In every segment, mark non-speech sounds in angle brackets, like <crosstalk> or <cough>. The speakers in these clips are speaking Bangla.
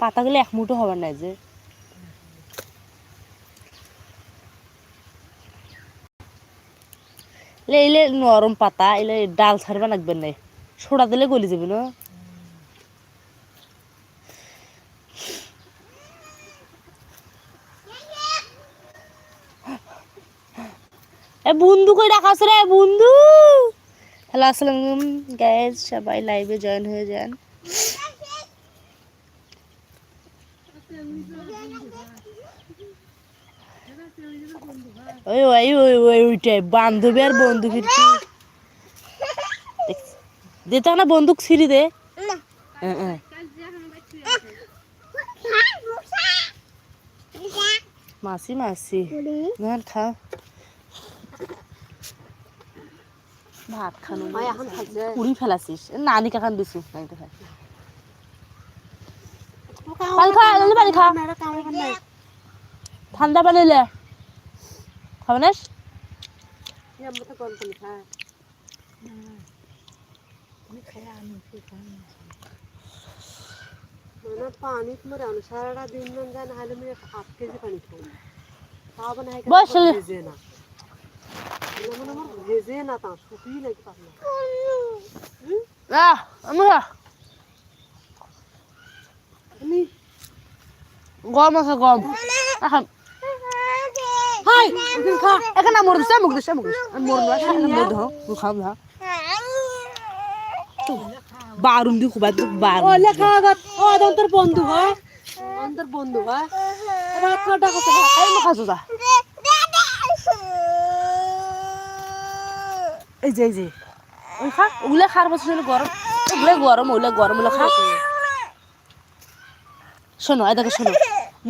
পাতাগুলো এক মুঠো হবার নাই যে। এলে নরম পাতা, এলে ডাল ছাড়বা লাগবে না। সোডা দিলে গলি যাবে না। এ বন্ধু কই আছে রে, বন্ধু? হ্যালো, আসসালাম গাইজ সবাই লাইভে জয়েন হয়ে যান। ওই ওই ওই ওই ওইটাই বান্ধবী আর বন্দুকের কি দে তো না বন্দুক ছিঁড়ি দে হ্যাঁ, হ্যাঁ। মাসি মাসি না খা ভাত খানো পুরি ফেলাছিস নানি কাকান দিছি ঠান্ডা পানি খাবে না? মানে পানি তোমার আনো সারাটা দিন মান যায় না হলে আমি আট কেজি পানি খাই তাও বস। ভেজে না। ভেজে না তা শুকিয়ে নাকি পাবনা আহ আমরা আমি আছে গরম। এখন। হাই এখানে খা। এখানে মর দিছে মুখ দিছে মুখ দিছে মর না এখানে মর দাও মুখ না বারুন দি খুবা তো ও লেখা আগত ও আদম তোর বন্ধু হয় অন্তর বন্ধু এবার খাটা কত এই মুখ খাসো যা এই যে এই যে। ওই খা ওগুলা খার বছর হলে গরম। ওগুলা গরম ওগুলা গরম ওগুলা খা। শোনো এই দেখো শোনো।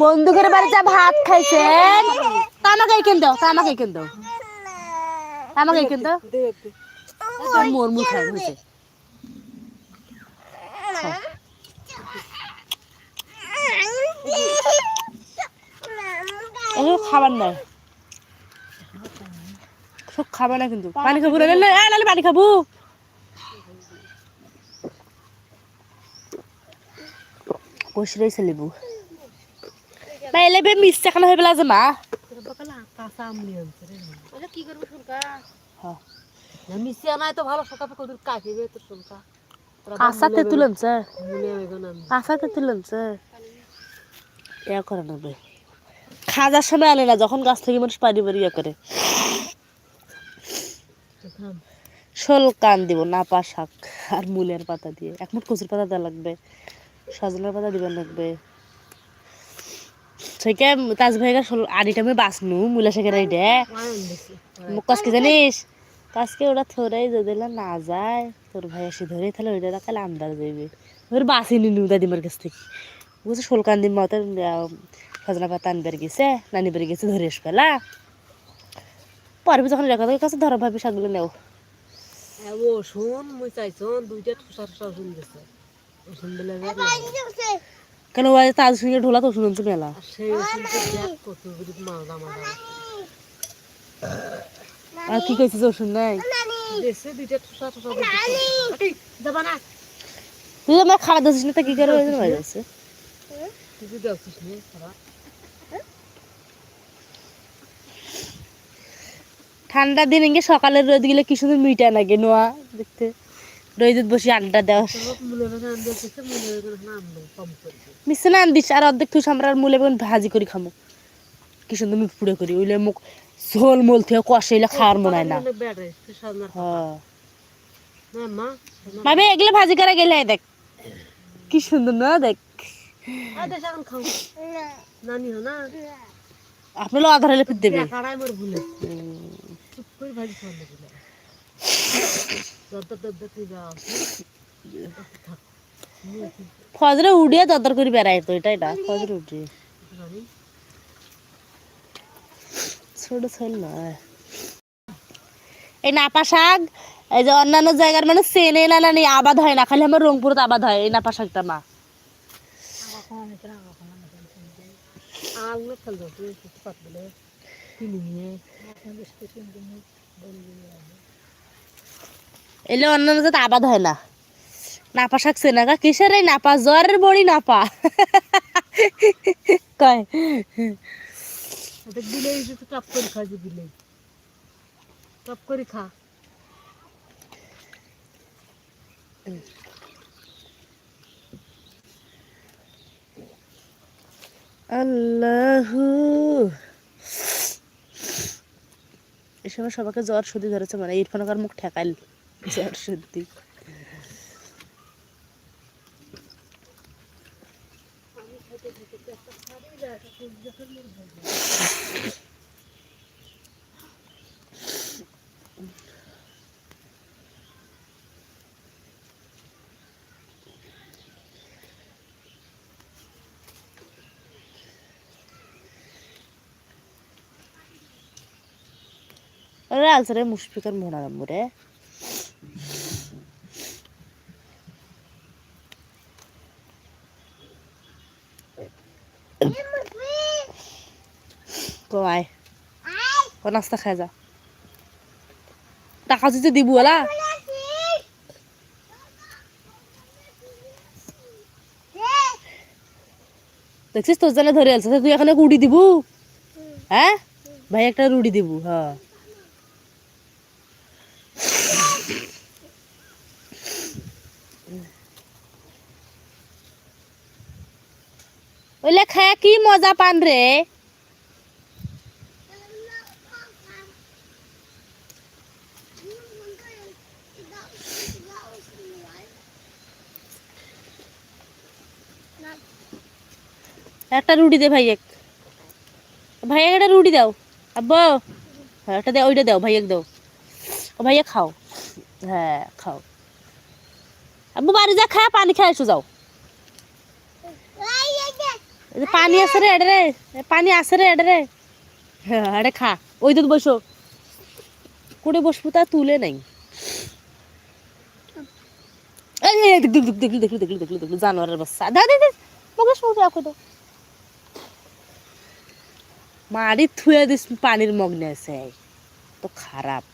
বন্ধুকের বাড়িতে ভাত খাইছেন তা আমাকে এখান দাও। তা আমাকে এখান দাও আমাকে এখান দাও মোর মুখ খাই হয়েছে খাবার নাই। সব খাবার না কিন্তু। পানি খাব না না না পানি খাব। কষি রয়েছে লেবু না এলে বে মিষ্টি খানা হয়ে পেলা যে মা। কি করব শুনকা? হ্যাঁ। না তো ভালো সকাপে কদুর কাটিবে তোর শুনকা। ইয়া করে নেবে খাজার সময় আনে না যখন গাছ থেকে মানুষ পানি পারি ইয়া করে। শোল কান দিব নাপা শাক আর মূলের পাতা দিয়ে। এক মুঠ কচুর পাতা দেওয়া লাগবে সজনের পাতা দিবার লাগবে। সেকে তাজ ভাইগা আড়িটা আমি বাঁচনু, মূলা আইডে আয়ন কাজকে জানিস? কাজকে ওরা থরে যদি না যায় তোর ভাই এসে ধরে তাহলে ওইটা রাখালে আন্দাজ দেবে। ওর বাসি নিনু দাদিমার কাছ থেকে। বুঝছে শোল কান মতো সজনা পাতা আনবার গেছে, নানি বাড়ি গেছে ধরে এস পেলা পরে যখন রেখা তোর কাছে ধরো ভাবি শাকগুলো নেও। ও, শুন, মুই চাইছন দুইটা ঠুসা শুন গেছে কেন ওই তাজ সঙ্গে ঢোলা তো শুনছে মেলা। আর কি কইছিস ওষুধ নাই? তুই আমার খাওয়া দিছিস না, তা কি করে হয়ে যাচ্ছে ঠান্ডা দিন সকালের রোদ গেলে কি সুন্দর মিটা লাগে নোয়া দেখতে। রোদত বসে আড্ডা দেওয়া। মিশে না দিস আর অর্ধেক তুই আমরা মুলে বেগুন ভাজি করি খামো। কি সুন্দর মুখ পুড়ে করি ওইলে মুখ ঝোল মোল থেকে কষাইলে খাওয়ার মনে হয় না। হ্যাঁ। মাবে এগুলো ভাজি করে গেলে দেখ। কি সুন্দর না দেখ। আর দেশ এখন খাও নানি হো না আপনি লো আধার হলে দেবে ফজরে উড়িয়ে দদর করে বেড়ায় তো এটা এটা ফজরে উঠিয়ে ছোট ছোট নয়। এই নাপা শাক, এই যে অন্যান্য জায়গার মানে চেনে না না আবাদ হয় না, খালি আমার রংপুরত আবাদ হয়, এই নাপা শাকটা মা। আগুলো ফেল দাও তুই কিছু পাত বলে কিনে নিয়ে। এলে অন্যান্য জায়গাতে আবাদ হয় না। নাপা শাকছে না গা কিসের এই নাপা? জ্বরের বড়ি নাপা। <laughs> কয়? এটা বিলে এসে তো টপ করে খা যে বিলে টপ করে খা। আল্লাহু। এই সময় সবাইকে জ্বর সর্দি ধরেছে মানে ইরফানকার মুখ ঠেকাইল। সর্দি ওরা আলসারে মুশফিকার মোনারাম্বু রে কয় ও নাস্তা খাই যা। টাকা যদি দিব ওলা দেখছিস তোর জানে ধরে আলছে তুই এখানে রুটি দিব। হ্যাঁ ভাই একটা রুটি দিব হ্যাঁ ওইলে খায় কি মজা পান রে? একটা রুটি দে ভাইয়েক। ভাইয়া একটা রুটি দাও। আব্বা। হ্যাঁ একটা দে, ওইটা দাও, ভাইয়াক দাও। ও ভাইয়া খাও। হ্যাঁ খাও। আব্বু বাড়ি যা খা পানি খাই এসো যাও। পানি আছে রে এডে রে পানি আছে রে এডে রে হ্যাঁ এডে খা ওই তো বসো করে বসবো তা তুলে নাই দেখলি তো মারি থুয়ে দিস পানির মগ্নে আছে এত খারাপ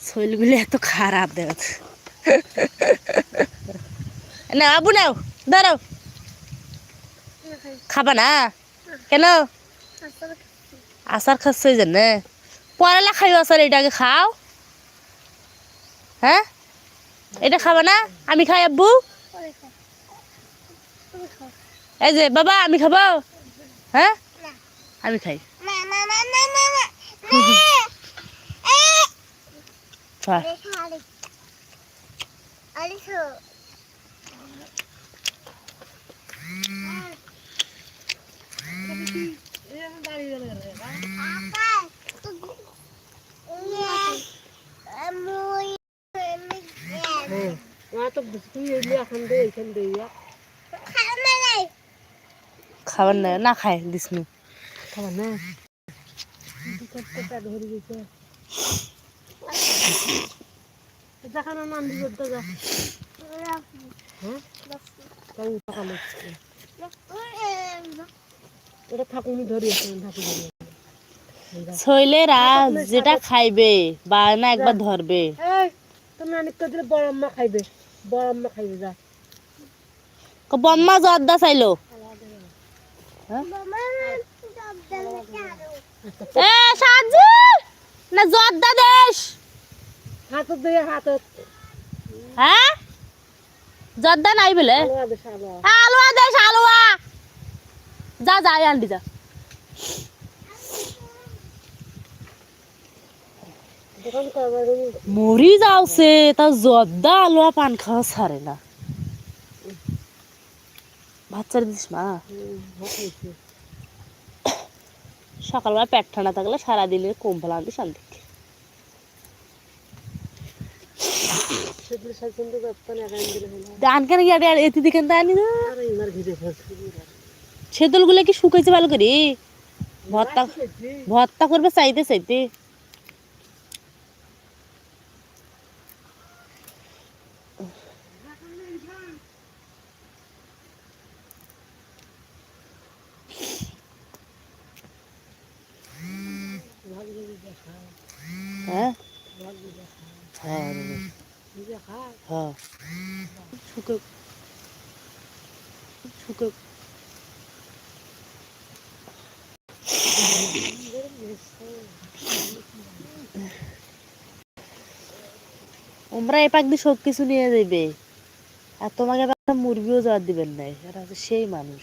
শৈলগুলি এত খারাপ দেখ না আবু নাও দাঁড়াও খাবা না কেন? আচার খাচ্ছ এই জন্যে? পড়ালে খাইও আচার এটাকে খাও। হ্যাঁ? এটা খাবা না আমি খাই, আব্বু। এই যে, বাবা, আমি খাব? হ্যাঁ? আমি খাই। খা। হ্যাঁ ওরা তো তুই এলি এখন দে এখান দে ইয়া খাবার না না খায় দিসনু খাবার না। দেখানো নাম দিব যা। হ্যাঁ? তাই সকালে এটা শৈলেরা যেটা খাইবে বা না একবার ধরবে। খাইবে খাইবে যা। বম্মা জর্দা চাইলো। এ সাজু না জর্দা দেশ! হাতত দিয়ে হাতত হ্যাঁ? জর্দা নাই বলে? আলুয়া দেশ আলুয়া যা যা আন্টি যা। মরি যাওছে তা জর্দা আলুয়া পান খাওয়া ছাড়ে না। বাচ্চার দিস মা। সকালবেলা পেট ঠান্ডা থাকলে সারাদিনের কম ফেলান্তি শান্তি সেগুলো সাইকেল তো যাত্রা না গান দান কেন এতি দিকেন না আর ইমার ঘিরে ফেলছে সেদলগুলো কি শুকাইছে ভালো করে? ভর্তা ভর্তা করবে চাইতে চাইতে হ্যাঁ হ্যাঁ নিজে খা হ্যাঁ শুকুক শুকুক ওমরা এপাক দিয়ে সব কিছু নিয়ে যাইবে আর তোমাকে একটা মুরগিও জবাব দিবেন নাই এরা হচ্ছে সেই মানুষ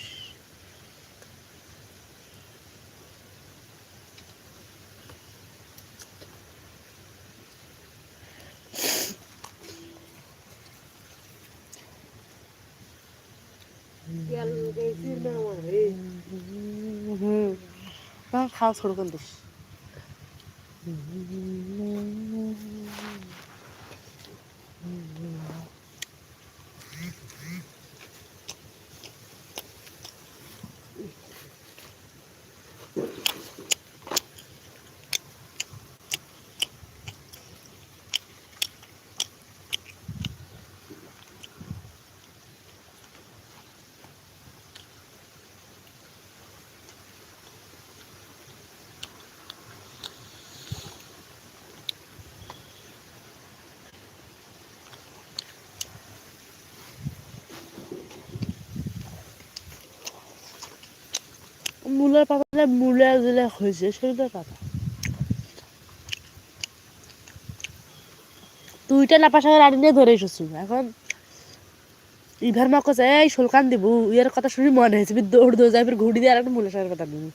হুম খাওয়া শুরু করে দিস মূলের পাতা মূলা দিলে হয়েছে সেগুলোর পাতা তুইটা না পাশা রানি নিয়ে ধরে এসেছি এখন ইভার মা কছে, এই শোলকান দিব ইয়ার কথা শুনি মনে হয়েছে দৌড় দৌড় যাই ঘুড়ি দিয়ে আর একটা মূলা শাকের কথা নিবি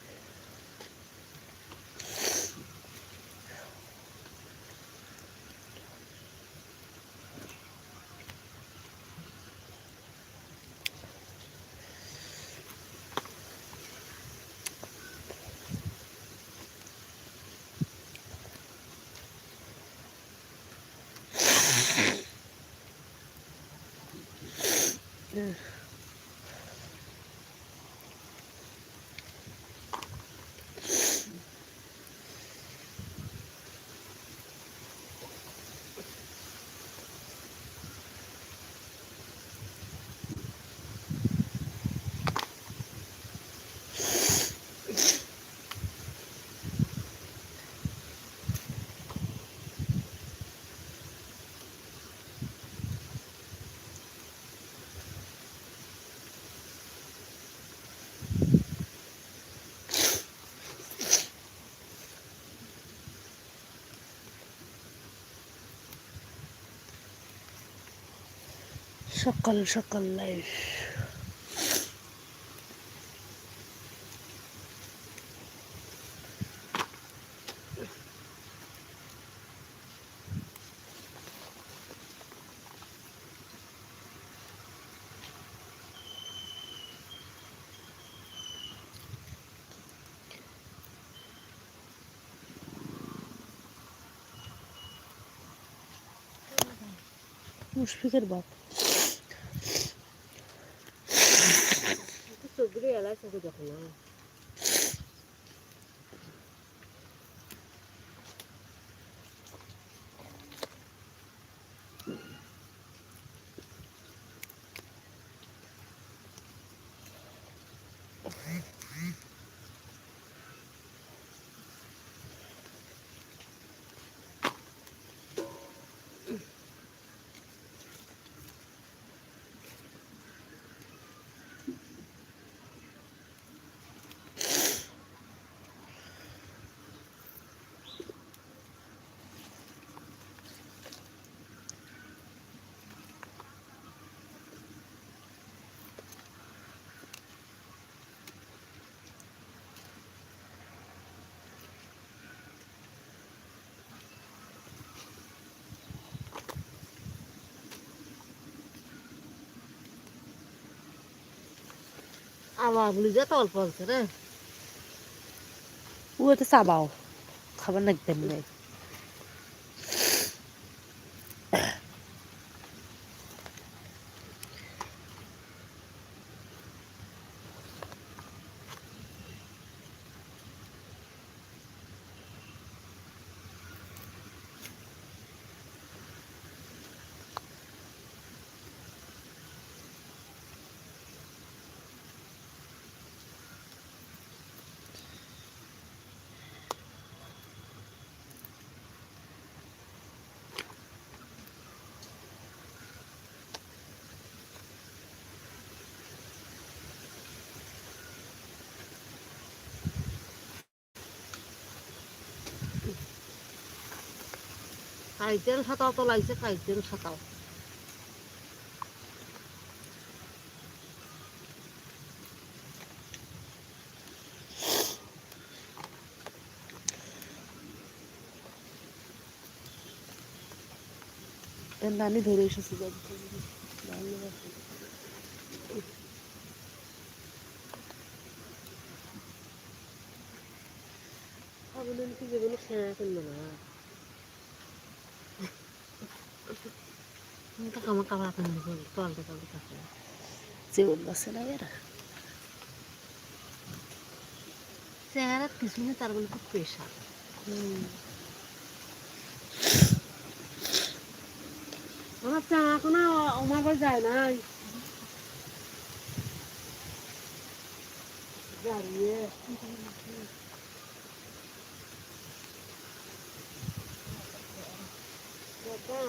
Yeah. সকাল সকাল লাইফ মুশফিকের বাপ। চোখগুলো এলাই চোখে দেখো না আমার লিজা যে অল্প আছে রে। ও তো চাবাও খাবার না কাইতেল সাঁতাও তো লাগছে কাইতেল সাঁতাও। নানি ধরে এসেছে যেগুলো খেয়ে ফেলল না আমি তো আমার কামড়া কামড়ি করি টলতে টলতে থাকে জীবন বাঁচে না এরা চেহারা কিছু নেই তার বলে খুব প্রেশার আমার চা এখন আমার যায় নাই। দাঁড়িয়ে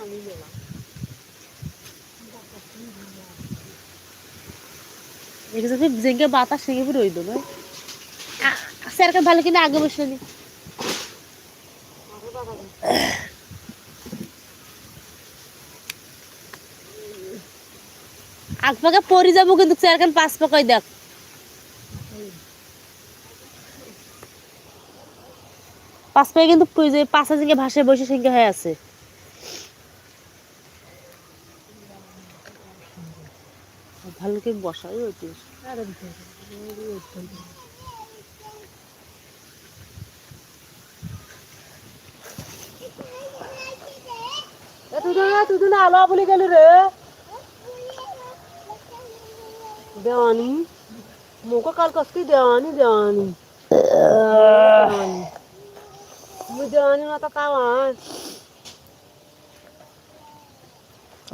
আমি গেলাম দেখে যদি জেঙ্গে বাতাস সেঙ্গে ফিরে ভালো আগে বসে নি। আগ পাকে পরি যাব কিন্তু পাঁচ পাকাই দেখ। পাঁচ পায়ে কিন্তু পাঁচা জিঙ্গে ভাসে বসে সিঙ্গে হয়ে আছে। ভালো কি বসাই আরে দিতে তুই না আলো বলে গেল রে। দেওয়ানি। মোকে কাল কসকি দেওয়ানি দেওয়ানি। মুই দেওয়ানি না তো কাওয়ান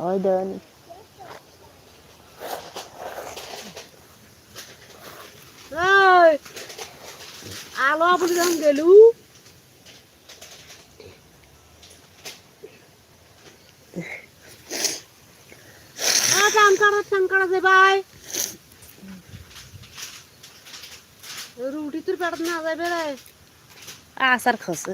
ওই দেওয়ানি। আলো আপনি যখন গেলু। চান কাটা যে ভাই। রুটি তোর পেট না যাবে রে। আসার খসে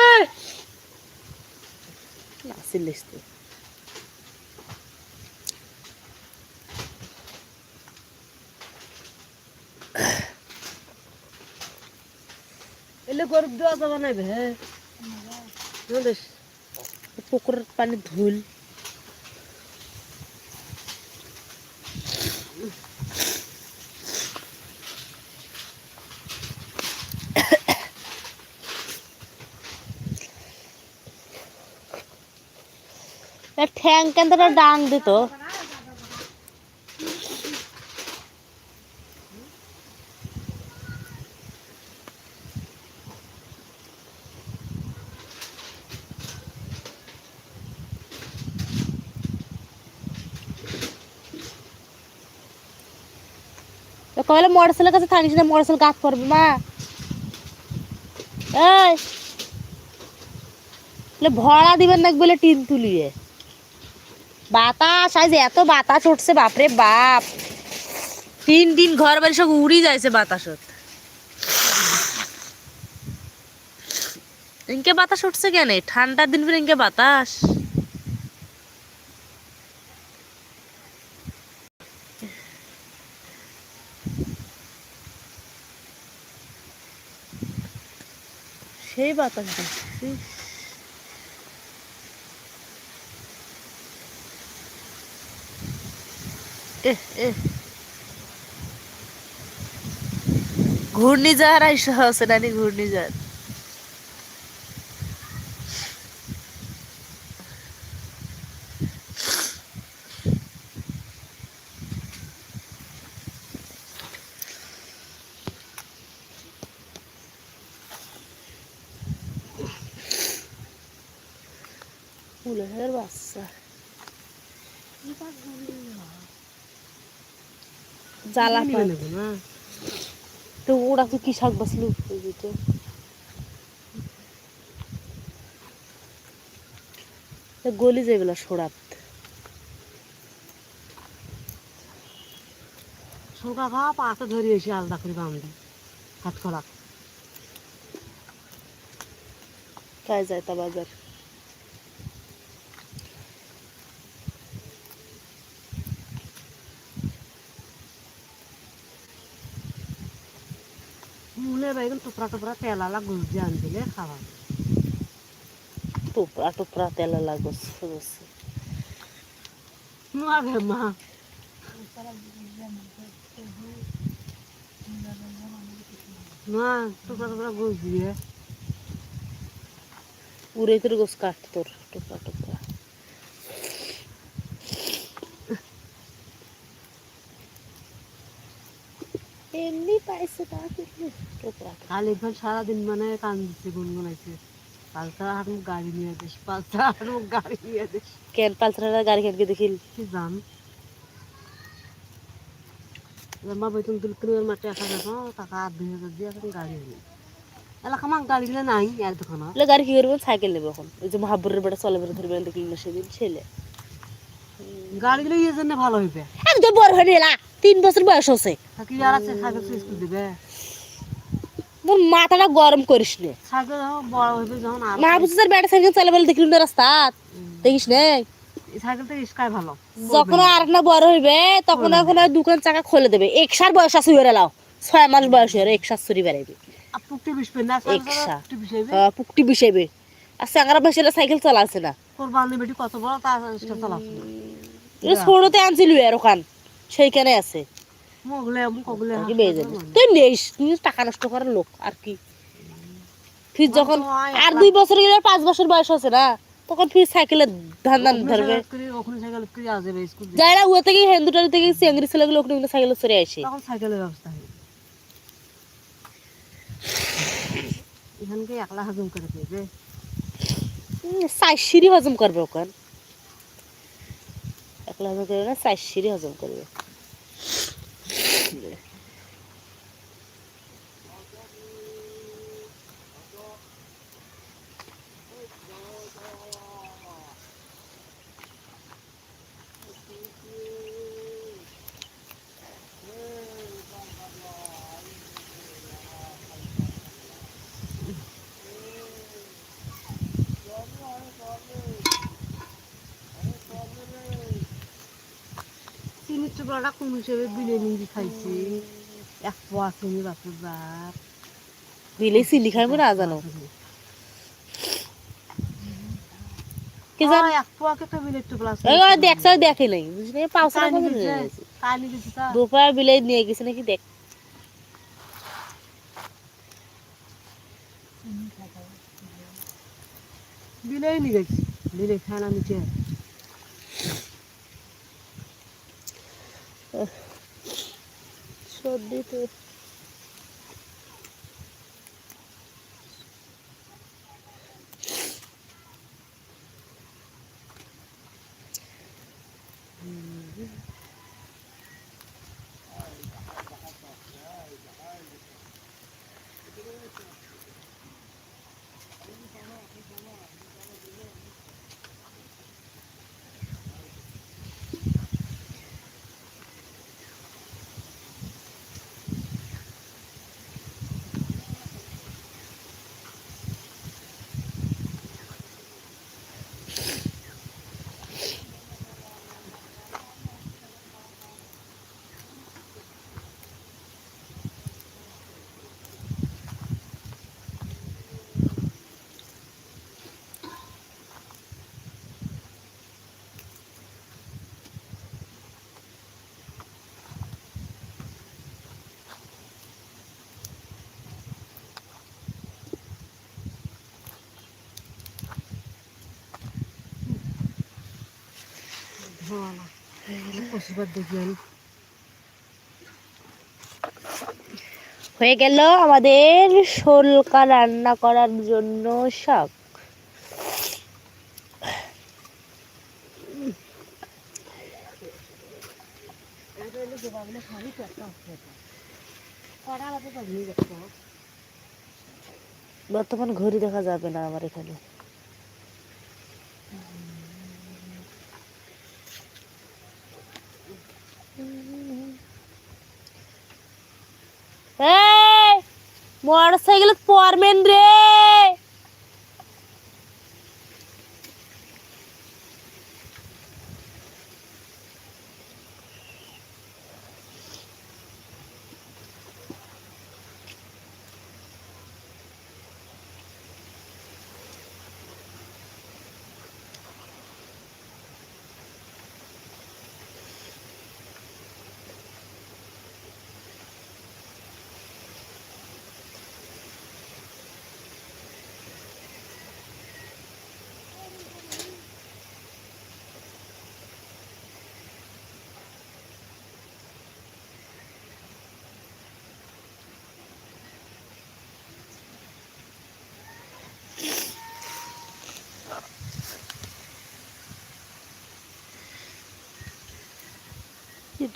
এই নাচিলিস এলে গরুর দেওয়া যাবে না বে দেখ পুকুরের পানি ধুল। ঠ্যাং কেন ডাং দিত তো কইলে মোটরসাইকেলের কাছে থাকিস না, মোটরসাইকেল গাছ পড়বে, মা। এই। বলে, ভরা দিবেন না বলে টিন তুলিয়ে? বাতাস, আজ এত বাতাস উঠছে, বাপরে বাপ। তিন দিন ঘর বাড়ি সব উড়ি যাইছে বাতাসত। ইনকে বাতাস উঠছে কেন? ঠান্ডার দিন ফিরে ইনকে বাতাস। সেই বাতাস এ এ ঘূর্ণিঝড় আইসা আছে নানি ঘূর্ণিঝড় ফুলের বাচ্চা জ্বালা তো ওরা তো কি শাক বাঁচলো? গলি যাই বলা সরাত। শোকা খা পাতে ধরে এসে আলাদা করে বান্ধে হাত করা কাজ যায় তা বাজার বাইগুন টুকরা টুকরা তেল আলা গুল দিয়ে আন দিলে খাওয়া টুপরা টুপরা তেল লাগস মাগে মা মা। টুকরা টুকরা গুল দিয়ে। উড়ে তোর গোস কাট তোর টুকরা টুকরা এমনি পাইছে তা কিন্তু টুকরা কাল একবার সারাদিন মানে গুনগুনাইছে। পালসার হাট মুখ গাড়ি নিয়ে দিস পালসার হাট মুখ গাড়ি নিয়ে দিস কেন পালসারা গাড়ি কেনকে দেখিল? কি জান? মা বেতন তুল কিনে মাঠে আসা দেখো টাকা আট দুই হাজার দিয়ে এখন গাড়ি হলো এলাকা আমার গাড়ি গেলে নাই আর দোকান গাড়ি কি করব? সাইকেল নেবে এখন। ওই যে মহাবুরের বেটা চলে বেড়ে ধরবে দেখলি সেদিন? ছেলে। গাড়ি গেলে ইয়ে জন্য ভালো হইবে। একদম বড় হয়ে তিন বছর বয়স হচ্ছে মাথাটা গরম করিস নে। মা বুঝছিস বেটা সাইকেল চালে বলে দেখলি না রাস্তা। দেখিস নে। যখন আর না বড় হইবে তখন এখন দোকান চাকা খুলে দেবে। একসার বয়স আছে হয়ে লাও। ছয় মাস বয়স হয়ে একসার চুরি বেড়াইবে। পুকটি বিষাইবে আর চাকারা বেশিরা সাইকেল চালাচ্ছে না। ছোটতে আনছিল ওখান। সেইখানে আছে। তুই নেইস তুই টাকা নষ্ট করার লোক আর কি? ফির যখন আর দুই বছর গেলে পাঁচ বছর বয়স আছে না তখন ফির সাইকেলে ধান ধান ধরবে। যারা উয়া থেকে হেন্দুটারি থেকে চেঙ্গরি ছেলেগুলো ওখানে সাইকেলে চড়ে আসে। তখন সাইকেলের ব্যবস্থা এখানকে একলা হাজম করে দেবে সিঁড়ি হজম করবে ওখান। একলা হজম করবে না সাইজ সিঁড়ি হজম করবে টুকরাটা কোন হিসেবে বিলে নিয়ে খাইছি? এক পোয়া চিনি বাপুর বাপ। বিলে চিনি খাইবো না জানো কি জান এক দেখছে দেখে নাই। বুঝলি পাউসা দিছে, নিয়ে গেছে তা। দুপার বিলে নিয়ে গেছে নাকি দেখ। বিলেই নিয়ে গেছি বিলে খানা নিচে সর্দি দেখি আমি। হয়ে গেল আমাদের শোলকা রান্না করার জন্য শাক। বর্তমান ঘড়ি দেখা যাবে না আমার এখানে এই মোটর সাইকেল পরমেন রে। কি